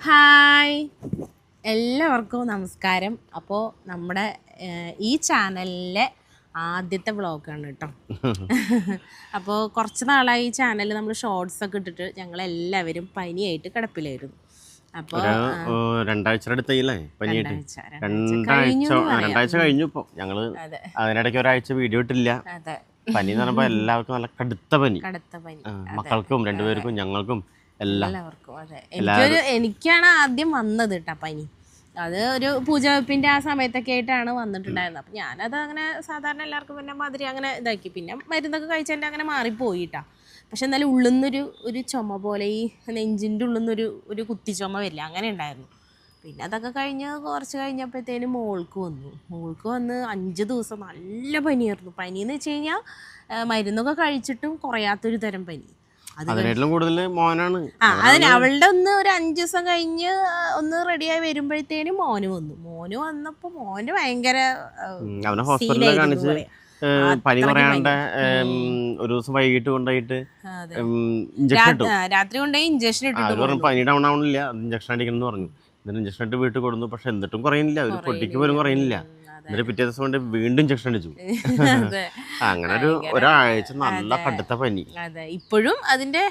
Hi. എല്ലാവർക്കും നമസ്കാരം. അപ്പോൾ നമ്മുടെ ഈ ചാനലിലെ ആദ്യത്തെ വ്ളോഗാണ് കേട്ടോ. അപ്പോൾ കുറച്ച് നാളായി ഈ ചാനലിൽ നമ്മൾ ഷോർട്സ് ഒക്കെ ഇട്ടിട്ട് ഞങ്ങൾ എല്ലാവരും പനിയായിട്ട് കിടപ്പിലായിരുന്നു. അപ്പോൾ രണ്ടാഴ്ചയുടെ അടുത്തായില്ലേ പനിയായിട്ട്? രണ്ടാഴ്ച, രണ്ടാഴ്ച കഴിഞ്ഞു ഇപ്പൊ. ഞങ്ങൾ അതെ. അതിനിടയ്ക്ക് ഒരാഴ്ച വീഡിയോ ഇട്ടില്ല. പനി എന്ന് പറയുമ്പോ എല്ലാവർക്കും നല്ല കടുത്ത പനി. കടുത്ത പനി. മക്കൾക്കും രണ്ടുപേർക്കും ഞങ്ങൾക്കും എല്ലാവർക്കും അതെ. എനിക്കൊരു എനിക്കാണ് ആദ്യം വന്നത് കേട്ടോ പനി. അത് ഒരു പൂജവെപ്പിന്റെ ആ സമയത്തൊക്കെ ആയിട്ടാണ് വന്നിട്ടുണ്ടായിരുന്നത്. അപ്പം ഞാനത് അങ്ങനെ സാധാരണ എല്ലാവർക്കും പിന്നെ മാതിരി അങ്ങനെ ഇതാക്കി. പിന്നെ മരുന്നൊക്കെ കഴിച്ചതിന്റെ അങ്ങനെ മാറിപ്പോയിട്ടാ പക്ഷെ എന്നാലും ഉള്ളുന്നൊരു ഒരു ചുമ പോലെ ഈ നെഞ്ചിന്റെ ഉള്ളുന്നൊരു ഒരു കുത്തി ചുമ വരില്ല. അങ്ങനെ ഉണ്ടായിരുന്നു. പിന്നെ അതൊക്കെ കഴിഞ്ഞ് കുറച്ച് കഴിഞ്ഞപ്പോഴത്തേനും മോൾക്ക് വന്നു. മോൾക്ക് വന്ന് അഞ്ച് ദിവസം നല്ല പനിയായിരുന്നു. പനി എന്ന് വെച്ച് കഴിഞ്ഞാൽ മരുന്നൊക്കെ കഴിച്ചിട്ടും കുറയാത്തൊരു തരം പനി. അതിനേക്കാളും കൂടുതൽ മോനാണ്. ആ അതിന് അവളുടെ ഒന്ന് ഒരു അഞ്ചു ദിവസം കഴിഞ്ഞ് ഒന്ന് റെഡിയായി വരുമ്പോഴത്തേനും മോന് വന്നു. മോന് വന്നപ്പോ മോന് ഭയങ്കര അവനെ ഹോസ്പിറ്റലിൽ സീനായിരുന്നു കാണിച്ച് പനി പറയാണ്ട് ഒരു ദിവസം വൈകിട്ട് കൊണ്ടുപോയിട്ട്. ഇഞ്ചക്ഷൻ ആ, രാത്രി കൊണ്ടുപോയി ഇഞ്ചക്ഷൻ ഇട്ടു പനി ഡൗൺ ആവണില്ല ഇഞ്ചക്ഷൻ അടിക്കണം എന്ന് പറഞ്ഞു. എന്നിട്ട് ഇഞ്ചക്ഷൻ ഇട്ട് വീട്ടിൽ കൊടുന്നു പക്ഷെ എന്നിട്ടും കുറയുന്നില്ല. ഒരു പൊട്ടിക്ക് പോലും കുറയുന്നില്ല. എന്നിട്ട് പിറ്റേ ദിവസം കൊണ്ട് വീണ്ടും ഇഞ്ചക്ഷൻ അടിച്ചു. അങ്ങനെ ഒരു ഒരാഴ്ച നല്ല കടുത്ത പനി. ഇപ്പോഴും അതിന്റെ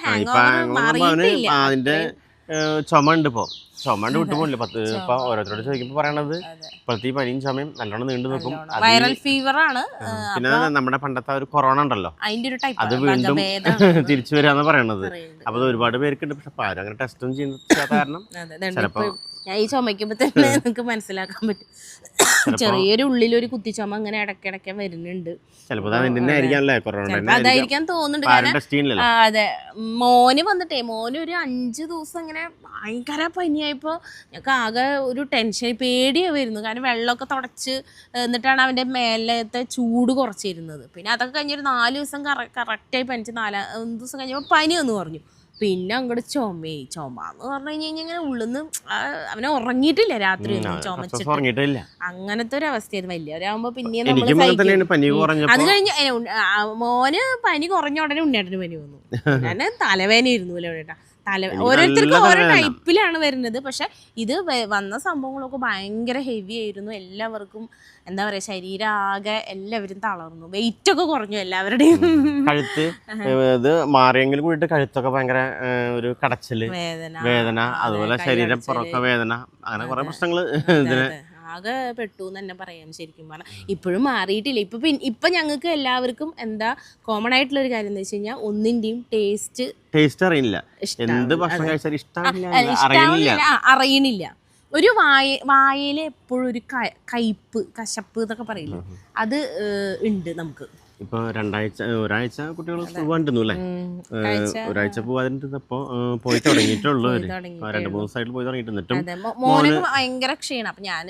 അതിന്റെ ചുമ ഉണ്ട് ഇപ്പൊ. ചുമ ഉണ്ട് വിട്ടുപോകില്ല പത്ത് ഇപ്പൊ ഓരോരുത്തരോട് ചോദിക്കുമ്പോ പറയണത് ഇപ്പോഴത്തെ പനിയും ചുമയും നല്ലോണം നീണ്ടു നിൽക്കും. വൈറൽ ഫീവർ ആണ്. പിന്നെ നമ്മുടെ പണ്ടത്തെ ഒരു കൊറോണ ഉണ്ടല്ലോ. അത് വീണ്ടും തിരിച്ചു വരാന്ന് പറയണത്. അപ്പൊ അത് ഒരുപാട് പേർക്കുണ്ട്. പക്ഷെ അപ്പൊ ആരും അങ്ങനെ ടെസ്റ്റും ചെയ്യാത്ത കാരണം അതെ, ദണ്ട് ചിലപ്പോ ഞാൻ ഈ ചുമയ്ക്കുമ്പോ തന്നെ നിങ്ങൾക്ക് മനസ്സിലാക്കാൻ പറ്റും. ചെറിയൊരു ഉള്ളിലൊരു കുത്തിച്ചുമ അങ്ങനെ ഇടയ്ക്കിടയ്ക്ക് വരുന്നുണ്ട്. അതായിരിക്കാൻ തോന്നുന്നുണ്ട്. അതെ. മോന് വന്നിട്ടേ മോന് ഒരു അഞ്ച് ദിവസം ഇങ്ങനെ ഭയങ്കര പനിയായപ്പോൾ ഞങ്ങൾക്ക് ആകെ ഒരു ടെൻഷൻ പേടിയാ വരുന്നു കാരണം വെള്ളമൊക്കെ തുടച്ച് എന്നിട്ടാണ് അവന്റെ മേലത്തെ ചൂട് കുറച്ചിരുന്നത്. പിന്നെ അതൊക്കെ കഴിഞ്ഞൊരു നാല് ദിവസം കറ കറക്റ്റായി പനിച്ച് നാലാ ദിവസം കഴിഞ്ഞപ്പോൾ പനി എന്ന് പറഞ്ഞു. പിന്നെ അങ്ങോട്ട് ചുമയായി ചുമ എന്ന് പറഞ്ഞു കഴിഞ്ഞ് കഴിഞ്ഞാൽ ഇങ്ങനെ ഉള്ളിന്ന് അവനെ ഉറങ്ങിയിട്ടില്ല രാത്രി ചുമച്ചിട്ട്. അങ്ങനത്തെ ഒരു അവസ്ഥയായിരുന്നു. വലിയവരാകുമ്പോ പിന്നെ നമ്മൾ അത് കഴിഞ്ഞ് മോന് പനി കുറഞ്ഞ ഉടനെ ഉണ്ണേട്ടന് പനി വന്നു. ഞാൻ തലവേന ഇരുന്നു ഉണ്ണേട്ടാ തല ഓരോരുത്തർക്കും ഓരോ ടൈപ്പിലാണ് വരുന്നത്. പക്ഷെ ഇത് വന്ന സംഭവങ്ങളൊക്കെ ഭയങ്കര ഹെവി ആയിരുന്നു. എല്ലാവർക്കും എന്താ പറയാ ശരീരം ആകെ എല്ലാവരും തളർന്നു. വെയിറ്റ് ഒക്കെ കുറഞ്ഞു എല്ലാവരുടെയും. കഴുത്ത് ഇത് മാറിയെങ്കിലും കൂടിയിട്ട് കഴുത്തൊക്കെ ഭയങ്കര ഒരു കടച്ചിൽ വേദന. വേദന അതുപോലെ ശരീരം പുറത്തെ പുറക്ക വേദന അങ്ങനെ കുറെ പ്രശ്നങ്ങൾ ഇതിന്. ആകെ പെട്ടു എന്ന് തന്നെ പറയാം ശരിക്കും പറഞ്ഞാൽ ഇപ്പോഴും മാറിയിട്ടില്ല. ഇപ്പം പിന്നെ ഇപ്പം ഞങ്ങൾക്ക് എല്ലാവർക്കും എന്താ കോമൺ ആയിട്ടുള്ള ഒരു കാര്യം എന്ന് വെച്ച് കഴിഞ്ഞാൽ ഒന്നിന്റെയും ടേസ്റ്റ് ടേസ്റ്റ് അറിയില്ല. എന്ത് ഭക്ഷണം കഴിച്ചാലും ഇഷ്ടമില്ല അറിയണില്ല. ഒരു വായ വായയിൽ എപ്പോഴും ഒരു കയ്പ്പ് കശപ്പ് എന്നൊക്കെ പറയില്ലേ? അത് ഉണ്ട് നമുക്ക്. ഇപ്പൊ രണ്ടാഴ്ച ഒരാഴ്ച കുട്ടികൾ പോകാണ്ടിരുന്നു അല്ലേ? ഒരാഴ്ച പോവാതിരുന്നപ്പോ പോയി തുടങ്ങിയിട്ടുള്ളൂ രണ്ട് മൂന്ന് ദിവസമായിട്ട് പോയി തുടങ്ങിയിട്ട്. എന്നിട്ടും അതെ. ഭയങ്കര ക്ഷീണം. അപ്പൊ ഞാൻ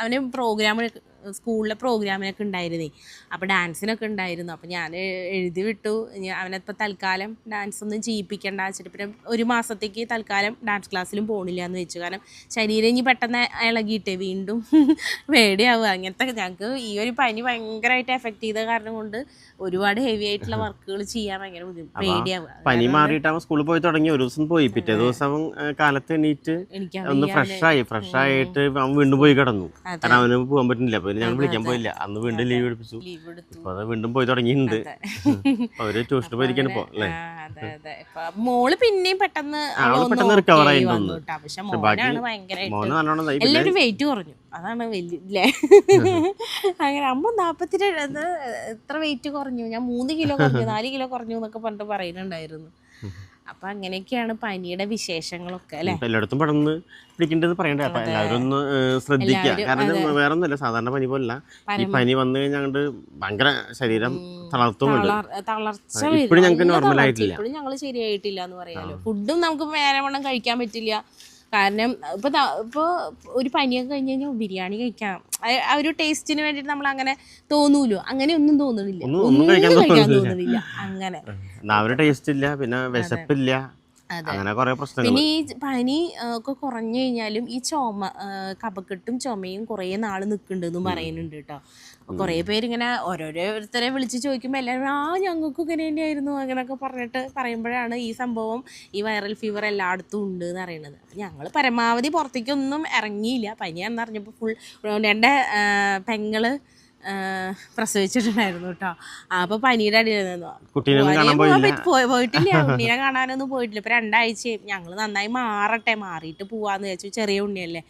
അവന് പ്രോഗ്രാമിന് സ്കൂളിലെ പ്രോഗ്രാമിനൊക്കെ ഉണ്ടായിരുന്നേ. അപ്പോൾ ഡാൻസിനൊക്കെ ഉണ്ടായിരുന്നു. അപ്പം ഞാൻ എഴുതി വിട്ടു. അവനിപ്പോൾ തൽക്കാലം ഡാൻസ് ഒന്നും ചെയ്യിപ്പിക്കേണ്ട വെച്ചിട്ട് പിന്നെ ഒരു മാസത്തേക്ക് തൽക്കാലം ഡാൻസ് ക്ലാസ്സിലും പോകണില്ല എന്ന് വെച്ചു. കാരണം ശരീരം ഇനി പെട്ടെന്ന് ഇളകിയിട്ടേ വീണ്ടും പേടിയാവുക. അങ്ങനത്തെ ഞങ്ങൾക്ക് ഈ ഒരു പനി ഭയങ്കരമായിട്ട് എഫക്റ്റ് ചെയ്ത കാരണം കൊണ്ട് ഒരുപാട് ഹെവി ആയിട്ടുള്ള വർക്കുകൾ ചെയ്യാൻ ഭയങ്കര ബുദ്ധിമുട്ട് പേടിയാവുക. പനി മാറിയിട്ട് സ്കൂളിൽ പോയി തുടങ്ങി. ഒരു ദിവസം പോയി. പിറ്റേ ദിവസം കാലത്ത് എണീറ്റ് എനിക്ക് ഒന്ന് ഫ്രഷ് ആയി. ഫ്രഷ് ആയിട്ട് അവൻ വീണ്ടും പോയി കിടന്നു. കാരണം അവന് പോകാൻ പറ്റുന്നില്ല. അപ്പൊ ഞങ്ങൾ വിളിക്കാൻ പോയില്ല. അന്ന് വീണ്ടും ലീവ് എടുപ്പിച്ചു. അപ്പൊ അത് വീണ്ടും പോയി തുടങ്ങിയിട്ടുണ്ട്. അവർ ട്യൂഷന് പോയിരിക്കാണ് ഇപ്പൊ അല്ലേ? ഇപ്പൊ മോൾ പിന്നെയും പെട്ടെന്ന് അവളൊന്ന് പെട്ടെന്ന് റിക്കവർ ആയിട്ടുണ്ട് മോന് നല്ലോണം എല്ലാവരും വെയിറ്റ് കുറഞ്ഞു. അതാണ് വലിയ അങ്ങനെ അമ്മ നാപ്പത്തിരണ്ട് എത്ര വെയിറ്റ് കുറഞ്ഞു? ഞാൻ മൂന്ന് കിലോ കുറഞ്ഞു നാല് കിലോ കുറഞ്ഞു എന്നൊക്കെ പറഞ്ഞിട്ട് പറയുന്നുണ്ടായിരുന്നു. അപ്പൊ അങ്ങനെയൊക്കെയാണ് പനിയുടെ വിശേഷങ്ങളൊക്കെ അല്ലെ? എല്ലായിടത്തും പടർന്ന് പിടിക്കേണ്ടത് പറയണ്ടേ. അപ്പൊ എല്ലാവരും ഒന്ന് ശ്രദ്ധിക്കുക കാരണം വേറെ ഒന്നുമല്ല സാധാരണ പനി പോലല്ല. ഈ പനി. വന്നു കഴിഞ്ഞാൽ അങ്ങോട്ട് ഭയങ്കര ശരീരം തളർത്തുമുണ്ട് തളർച്ച ഇപ്പഴും ഞങ്ങൾക്ക് normal ആയിട്ടില്ല. ഇപ്പോഴും ഞങ്ങൾ ശരിയായിട്ടില്ല എന്ന് പറയാലോ ഫുഡും നമുക്ക് വേറെ നേരവണ്ണം കഴിക്കാൻ പറ്റില്ല. കാരണം ഇപ്പൊ ഇപ്പോൾ ഇപ്പൊ ഒരു പനിയൊക്കെ കഴിഞ്ഞ് കഴിഞ്ഞാൽ ബിരിയാണി കഴിക്കാം ആ- ഒരു ടേസ്റ്റിന് വേണ്ടിയിട്ട് നമ്മൾ അങ്ങനെ തോന്നൂലോ അങ്ങനെ ഒന്നും തോന്നുന്നില്ല ഒന്നും- കഴിക്കാൻ തോന്നുന്നില്ല. അങ്ങനെ ടേസ്റ്റ് ഇല്ല പിന്നെ വിശപ്പില്ല. അങ്ങനെ കുറെ പ്രശ്നങ്ങൾ പിന്നെ ഈ പനി ഒക്കെ കുറഞ്ഞു കഴിഞ്ഞാലും ഈ ചുമ കപക്കെട്ടും ചുമയും കുറേ നാൾ നിൽക്കുന്നുണ്ടെന്നും പറയുന്നുണ്ട് കേട്ടോ കുറേ പേരിങ്ങനെ ഓരോരുത്തരെ വിളിച്ച് ചോദിക്കുമ്പോൾ എല്ലാവരും ആ ഞങ്ങൾക്കും ഇങ്ങനെ തന്നെയായിരുന്നു അങ്ങനെയൊക്കെ പറഞ്ഞിട്ട് പറയുമ്പോഴാണ് ഈ സംഭവം ഈ വൈറൽ ഫീവർ എല്ലായിടത്തും ഉണ്ട് എന്ന് അറിയണത് ഞങ്ങൾ പരമാവധി പുറത്തേക്കൊന്നും ഇറങ്ങിയില്ല. പനിയാണെന്ന് അറിഞ്ഞപ്പോൾ ഫുൾ എന്റെ പെങ്ങൾ പ്രസവിച്ചിട്ടുണ്ടായിരുന്നു കേട്ടോ. അപ്പൊ പനിയുടെ അടിയിലായിരുന്നു. പോയിട്ടില്ല. ഉണ്ണീനെ കാണാനൊന്നും പോയിട്ടില്ല. ഇപ്പൊ രണ്ടാഴ്ചയും ഞങ്ങൾ നന്നായി മാറട്ടെ. മാറിയിട്ട് പോവാന്ന് വിചാരിച്ചു. ചെറിയ ഉണ്ണിയല്ലേ.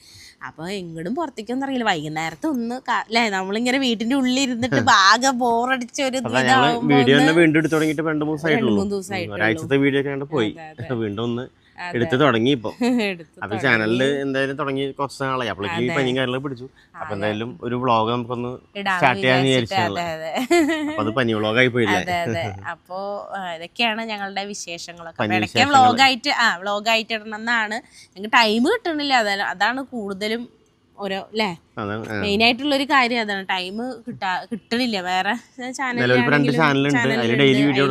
അപ്പൊ എങ്ങടും പുറത്തേക്കൊന്നും അറിയില്ല. വൈകുന്നേരത്തെ ഒന്ന് അല്ലേ നമ്മളിങ്ങനെ വീട്ടിന്റെ ഉള്ളിൽ ഇരുന്നിട്ട് ബാഗ ബോറടിച്ച ഒരു രണ്ടു വീഡിയോ വീണ്ടും എടുത്തു തുടങ്ങിയിട്ട് രണ്ട് മൂന്ന് ദിവസമായിട്ടുള്ളൂ. വീഡിയോ പോയി. വീണ്ടും ഒന്ന്. എടുത്ത് തുടങ്ങി ഇപ്പൊ. അപ്പൊ ചാനലിൽ എന്തായാലും തുടങ്ങി കുറച്ച് നാളായി. അപ്പോഴേക്ക് ഈ പനിയും കാര്യങ്ങളും പിടിച്ചു. അപ്പൊ എന്തായാലും ഒരു വ്ളോഗ് നമുക്കൊന്ന് സ്റ്റാർട്ട് ചെയ്യാന്ന് വിചാരിച്ചിട്ട് വിചാരിച്ചു അതെ അതെ. അപ്പൊ അത് പനി വ്ളോഗായി പോയില്ലേ? അപ്പോ ഇതൊക്കെയാണ് ഞങ്ങളുടെ വിശേഷങ്ങളൊക്കെ. ഇടയ്ക്ക് വ്ളോഗായിട്ട് ആ വ്ളോഗായിട്ട് ഇടണം എന്നാണ്. ഞങ്ങൾക്ക് ടൈം കിട്ടണില്ല. അതാണ് അതാണ് കൂടുതലും ഓരോ അല്ലേ മെയിൻ ആയിട്ടുള്ള ഒരു കാര്യം അതാണ്. ടൈം കിട്ടാ കിട്ടണില്ല. വേറെ ചാനൽ ഡെയിലി വീഡിയോ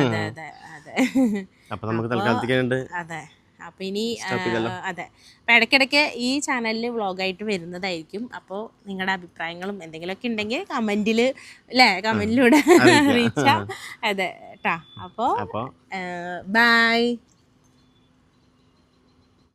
അതെ അതെ. അതെ അപ്പൊ നമുക്ക് തൽക്കാലത്തേക്കുണ്ട് അതെ. അപ്പോൾ ഇനി. അതെ. അപ്പൊ ഇടയ്ക്കിടയ്ക്ക് ഈ ചാനലിൽ വ്ളോഗായിട്ട് വരുന്നതായിരിക്കും. അപ്പോൾ നിങ്ങളുടെ അഭിപ്രായങ്ങളും എന്തെങ്കിലുമൊക്കെ ഉണ്ടെങ്കിൽ കമന്റിൽ അല്ലേ കമന്റിലൂടെ അറിയിച്ചാൽ അതെ കേട്ടാ അപ്പോൾ അപ്പൊ ബൈ.